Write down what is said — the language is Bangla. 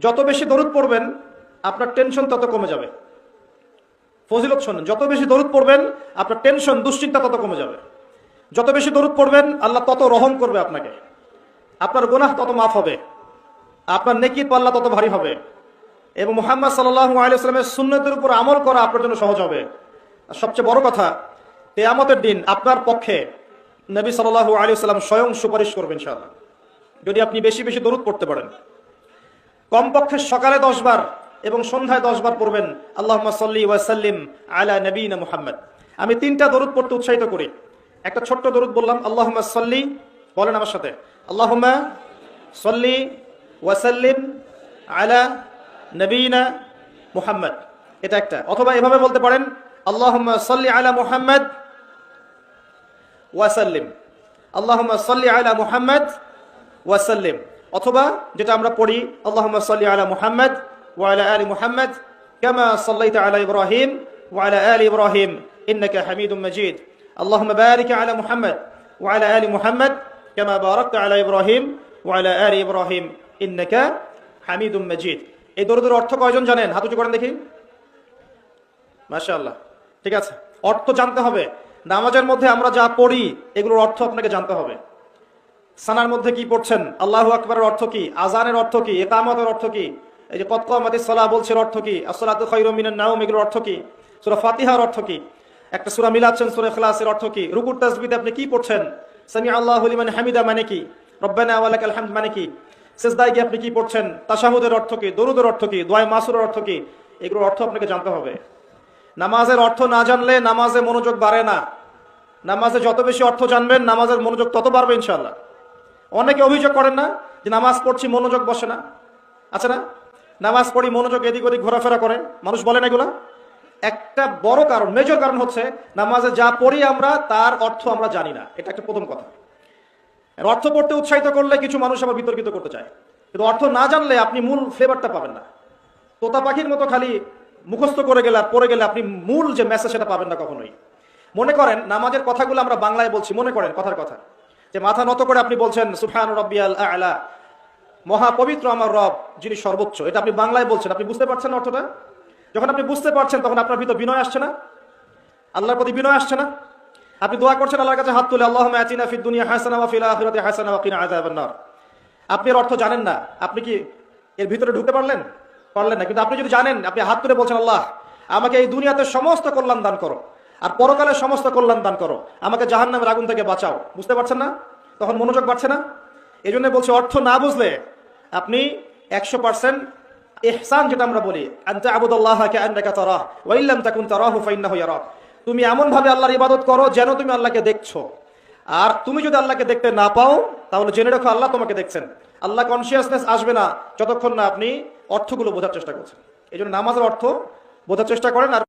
যত বেশি দরুদ পড়বেন, আপনার টেনশন তত কমে যাবে। ফজিলত শোনেন, যত বেশি দরুদ পড়বেন, আপনার টেনশন দুশ্চিন্তা তত কমে যাবে। যত বেশি দরুদ পড়বেন, আল্লাহ তত রহম করবে আপনাকে। আপনার গুনাহ তত মাফ হবে। আপনার নেকির পাল্লা তত ভারী হবে। এবং মোহাম্মদ সাল্লাহ আলিয়াস্লামের সুন্নতের উপর আমল করা আপনার জন্য সহজ হবে। আর সবচেয়ে বড় কথা তেয়ামতের দিন আপনার পক্ষে নবী সাল্লাহ আলী সাল্লাম স্বয়ং সুপারিশ করবেন ইনশাআল্লাহ। যদি আপনি বেশি বেশি দরুদ পড়তে পারেন। কমপক্ষে সকালে দশ বার এবং সন্ধ্যায় দশ বার পড়বেন। আল্লাহ সাল্লি ওয়াসাল্লিম আলা নবীন মুহাম্মদ। আমি তিনটা দরুদ পড়তে উৎসাহিত করি। একটা ছোট্ট দরুদ বললাম আল্লাহ সাল্লি, বলেন আমার সাথে। আল্লাহ সাল্লি ওয়াসাল্লিম আলা নবীনা মুহাম্মদ। এটা একটা। অথবা এভাবে বলতে পারেন আল্লাহ সাল্লি আলা মুহাম্মদ ওয়াসাল্লিম আল্লাহ সাল্লি আলা মুহাম্মদ ওয়াসাল্লিম অথবা যেটা আমরা পড়ি, আল্লাহুম্মা সাল্লি আলা মুহাম্মদ ওয়া আলা মুহাম্মদ কামা সাল্লাইতা আলা ইব্রাহিম ওয়া আলা ইব্রাহিম ইন্নাকা হামিদুম মাজিদ। আল্লাহুম্মা বারিক আলা মুহাম্মদ ওয়া আলা মুহাম্মদ কামা বারাকতা আলা ইব্রাহিম ওয়া আলা ইব্রাহিম ইন্নাকা হামিদুম মাজিদ। এই দরুদের অর্থ কয়জন জানেন? হাত করেন দেখি। মাশাআল্লাহ। ঠিক আছে। অর্থ জানতে হবে। নামাজের মধ্যে আমরা যা পড়ি, এগুলোর অর্থ আপনাকে জানতে হবে। সানার মধ্যে কি পড়ছেন আল্লাহ আকবরের অর্থ কি আজানের অর্থ কি একামতের অর্থ কি এই যে কতকামাতি সলাহ বলছেন অর্থ কি আসলাত খৈরমিনের নাম এগুলোর অর্থ কি সুরা ফাতিহার অর্থ কি একটা সুরা মিলাচ্ছেন সুরা খলাসের অর্থ কি রুকুর তাসবিতে আপনি কি পড়ছেন সামি আল্লাহ মানে হামিদা মানে কি রব্বানা ওয়ালাক আলহামদ মানে কি সেজদায় কি আপনি কি পড়ছেন তাশাহুদের অর্থ কি দরুদের অর্থ কি দোয়াই মাসুরের অর্থ কি এগুলোর অর্থ আপনাকে জানতে হবে নামাজের অর্থ না জানলে নামাজে মনোযোগ বাড়ে না নামাজে যত বেশি অর্থ জানবেন নামাজের মনোযোগ তত বাড়বে ইনশাল্লাহ অনেকে অভিযোগ করেন না যে নামাজ পড়ছি, মনোযোগ বসে না। আছে না, নামাজ পড়ি, মনোযোগ এদিক ওদিক ঘোরাফেরা করে। মানুষ বলেন এগুলা? একটা বড় কারণ, মেজর কারণ হচ্ছে নামাজে যা পড়ি আমরা, তার অর্থ আমরা জানি না। এটা একটা প্রথম কথা। অর্থ পড়তে উৎসাহিত করলে কিছু মানুষ আবার বিতর্কিত করতে চায়। কিন্তু অর্থ না জানলে আপনি মূল ফ্লেভারটা পাবেন না। তোতা পাখির মতো খালি মুখস্থ করে গেলে আর পড়ে গেলে আপনি মূল যে মেসেজ সেটা পাবেন না কখনোই। মনে করেন, নামাজের কথাগুলো আমরা বাংলায় বলছি, মনে করেন কথার কথা। যে মাথা নত করে আপনি বলছেন সুফান রব্বিয়াল আলা। মহা পবিত্র আমার রব, যিনি সর্বোচ্চ। এটা আপনি বাংলায় বলছেন। আপনি বুঝতে পারছেন অর্থটা? যখন আপনি বুঝতে পারছেন, তখন আপনার ভিতর বিনয় আসছে না? আল্লাহর প্রতি বিনয় আসছে না? আপনি দোয়া করছেন আল্লাহর কাছে হাত তুলে আল্লাহ আতিনা ফিদ দুনিয়া হাসানা ওয়া আখিরাতি হাসানা ওয়া কিনা আযাবান নার। আপনি এর অর্থ জানেন না। আপনি কি এর ভিতরে ঢুকতে পারলেন? পারলেন না। কিন্তু আপনি যদি জানেন, আপনি হাত তুলে বলছেন, আল্লাহ, আমাকে এই দুনিয়াতে সমস্ত কল্যাণ দান করো। আর পরকালে সমস্ত কল্যাণ দান করো। আমাকে জাহান্নামের আগুন থেকে বাঁচাও। বুঝতে পারছেন না? তখন মনোযোগ বাড়ছে না? এই জন্য বলছে, অর্থ না বুঝলে আপনি একশো পার্সেন্ট এহসান যেটা আমরা বলি ইয়ারাক। তুমি এমন ভাবে আল্লাহর ইবাদত করো যেন তুমি আল্লাহকে দেখছ। আর তুমি যদি আল্লাহকে দেখতে না পাও, তাহলে জেনে রাখো আল্লাহ তোমাকে দেখছেন। আল্লাহ কনসিয়াসনেস আসবে না, যতক্ষণ না আপনি অর্থগুলো বোঝার চেষ্টা করছেন। এই জন্য নামাজের অর্থ বোঝার চেষ্টা করেন আর